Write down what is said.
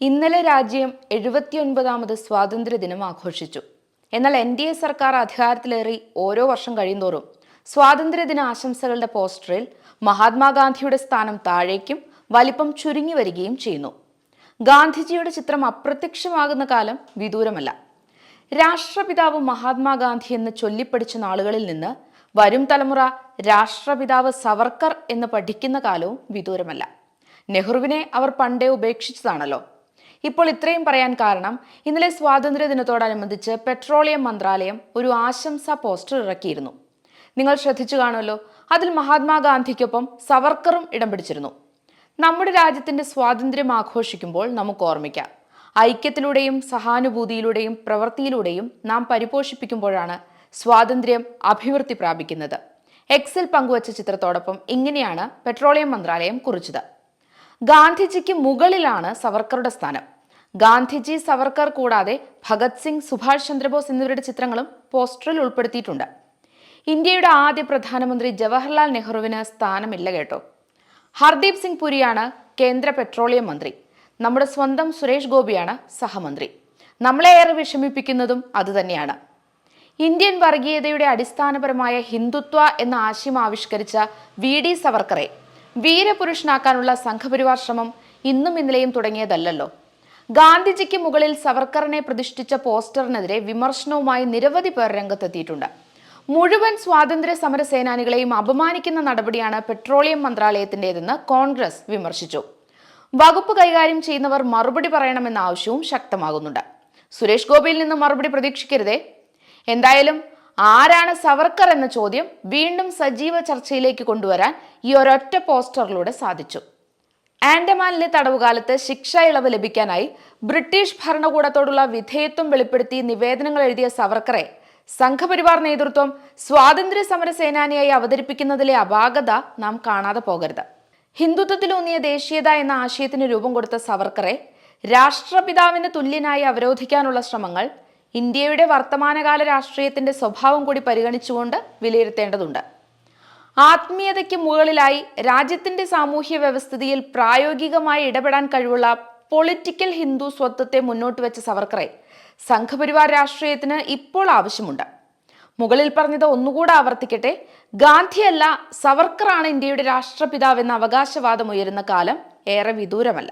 ഇന്നലെ രാജ്യം എഴുപത്തിയൊൻപതാമത് സ്വാതന്ത്ര്യദിനം ആഘോഷിച്ചു. എന്നാൽ എൻ ഡി എ സർക്കാർ അധികാരത്തിലേറി ഓരോ വർഷം കഴിയുന്തോറും സ്വാതന്ത്ര്യദിന ആശംസകളുടെ പോസ്റ്ററിൽ മഹാത്മാഗാന്ധിയുടെ സ്ഥാനം താഴേക്കും വലിപ്പം ചുരുങ്ങി വരികയും ചെയ്യുന്നു. ഗാന്ധിജിയുടെ ചിത്രം അപ്രത്യക്ഷമാകുന്ന കാലം വിദൂരമല്ല. രാഷ്ട്രപിതാവ് മഹാത്മാഗാന്ധി എന്ന് ചൊല്ലിപ്പടിച്ച നാളുകളിൽ നിന്ന് വരും തലമുറ രാഷ്ട്രപിതാവ് സവർക്കർ എന്ന് പഠിക്കുന്ന കാലവും വിദൂരമല്ല. നെഹ്റുവിനെ അവർ പണ്ടേ ഉപേക്ഷിച്ചതാണല്ലോ. ഇപ്പോൾ ഇത്രയും പറയാൻ കാരണം ഇന്നലെ സ്വാതന്ത്ര്യ ദിനത്തോടനുബന്ധിച്ച് പെട്രോളിയം മന്ത്രാലയം ഒരു ആശംസാ പോസ്റ്റർ ഇറക്കിയിരുന്നു. നിങ്ങൾ ശ്രദ്ധിച്ചു കാണുമല്ലോ അതിൽ മഹാത്മാഗാന്ധിക്കൊപ്പം സവർക്കറും ഇടം പിടിച്ചിരുന്നു. നമ്മുടെ രാജ്യത്തിന്റെ സ്വാതന്ത്ര്യം ആഘോഷിക്കുമ്പോൾ നമുക്ക് ഓർമ്മിക്കാം. ഐക്യത്തിലൂടെയും സഹാനുഭൂതിയിലൂടെയും പ്രവൃത്തിയിലൂടെയും നാം പരിപോഷിപ്പിക്കുമ്പോഴാണ് സ്വാതന്ത്ര്യം അഭിവൃദ്ധി പ്രാപിക്കുന്നത്. എക്സിൽ പങ്കുവച്ച ചിത്രത്തോടൊപ്പം ഇങ്ങനെയാണ് പെട്രോളിയം മന്ത്രാലയം കുറിച്ചത്. ഗാന്ധിജിക്ക് മുകളിലാണ് സവർക്കറുടെ സ്ഥാനം. ഗാന്ധിജി സവർക്കർ കൂടാതെ ഭഗത് സിംഗ് സുഭാഷ് ചന്ദ്രബോസ് എന്നിവരുടെ ചിത്രങ്ങളും പോസ്റ്ററിൽ ഉൾപ്പെടുത്തിയിട്ടുണ്ട്. ഇന്ത്യയുടെ ആദ്യ പ്രധാനമന്ത്രി ജവഹർലാൽ നെഹ്റുവിന് സ്ഥാനമില്ല കേട്ടോ. ഹർദീപ് സിംഗ് പുരിയാണ് കേന്ദ്ര പെട്രോളിയം മന്ത്രി. നമ്മുടെ സ്വന്തം സുരേഷ് ഗോപിയാണ് സഹമന്ത്രി. നമ്മളെ ഏറെ വിഷമിപ്പിക്കുന്നതും അതുതന്നെയാണ് ഇന്ത്യൻ വർഗീയതയുടെ അടിസ്ഥാനപരമായ ഹിന്ദുത്വ എന്ന ആശയം ആവിഷ്കരിച്ച വി ഡി സവർക്കറെ വീരപുരുഷനാക്കാനുള്ള സംഘപരിവാർ ശ്രമം ഇന്നും ഇന്നലെയും തുടങ്ങിയതല്ലല്ലോ. ഗാന്ധിജിക്ക് മുകളിൽ സവർക്കറിനെ പ്രതിഷ്ഠിച്ച പോസ്റ്ററിനെതിരെ വിമർശനവുമായി നിരവധി പേർ രംഗത്തെത്തിയിട്ടുണ്ട്. മുഴുവൻ സ്വാതന്ത്ര്യ സമര സേനാനികളെയും അപമാനിക്കുന്ന നടപടിയാണ് പെട്രോളിയം മന്ത്രാലയത്തിന്റേതെന്ന് കോൺഗ്രസ് വിമർശിച്ചു. വകുപ്പ് കൈകാര്യം ചെയ്യുന്നവർ മറുപടി പറയണമെന്ന ആവശ്യവും ശക്തമാകുന്നുണ്ട്. സുരേഷ് ഗോപിയിൽ നിന്ന് മറുപടി പ്രതീക്ഷിക്കരുതേ? എന്തായാലും ആരാണ് സവർക്കർ എന്ന ചോദ്യം വീണ്ടും സജീവ ചർച്ചയിലേക്ക് കൊണ്ടുവരാൻ ഈ ഒരൊറ്റ പോസ്റ്ററിലൂടെ സാധിച്ചു. ആൻഡമാനിലെ തടവുകാലത്ത് ശിക്ഷ ഇളവ് ലഭിക്കാനായി ബ്രിട്ടീഷ് ഭരണകൂടത്തോടുള്ള വിധേയത്വം വെളിപ്പെടുത്തി നിവേദനങ്ങൾ എഴുതിയ സവർക്കറെ സംഘപരിവാർ നേതൃത്വം സ്വാതന്ത്ര്യ സമര സേനാനിയായി അവതരിപ്പിക്കുന്നതിലെ അപാകത നാം കാണാതെ പോകരുത്. ഹിന്ദുത്വത്തിലൂന്നിയ ദേശീയത എന്ന ആശയത്തിന് രൂപം കൊടുത്ത സവർക്കറെ രാഷ്ട്രപിതാവിന് തുല്യനായി അവരോധിക്കാനുള്ള ശ്രമങ്ങൾ ഇന്ത്യയുടെ വർത്തമാനകാല രാഷ്ട്രീയത്തിന്റെ സ്വഭാവം കൂടി പരിഗണിച്ചുകൊണ്ട് വിലയിരുത്തേണ്ടതുണ്ട്. ആത്മീയതയ്ക്ക് മുകളിലായി രാജ്യത്തിന്റെ സാമൂഹ്യ വ്യവസ്ഥിതിയിൽ പ്രായോഗികമായി ഇടപെടാൻ കഴിവുള്ള പൊളിറ്റിക്കൽ ഹിന്ദു സ്വത്വത്തെ മുന്നോട്ട് വെച്ച സവർക്കറെ സംഘപരിവാർ രാഷ്ട്രീയത്തിന് ഇപ്പോൾ ആവശ്യമുണ്ട്. മുകളിൽ പറഞ്ഞത് ഒന്നുകൂടെ ആവർത്തിക്കട്ടെ. ഗാന്ധിയല്ല സവർക്കറാണ് ഇന്ത്യയുടെ രാഷ്ട്രപിതാവെന്ന അവകാശവാദം ഉയരുന്ന കാലം ഏറെ വിദൂരമല്ല.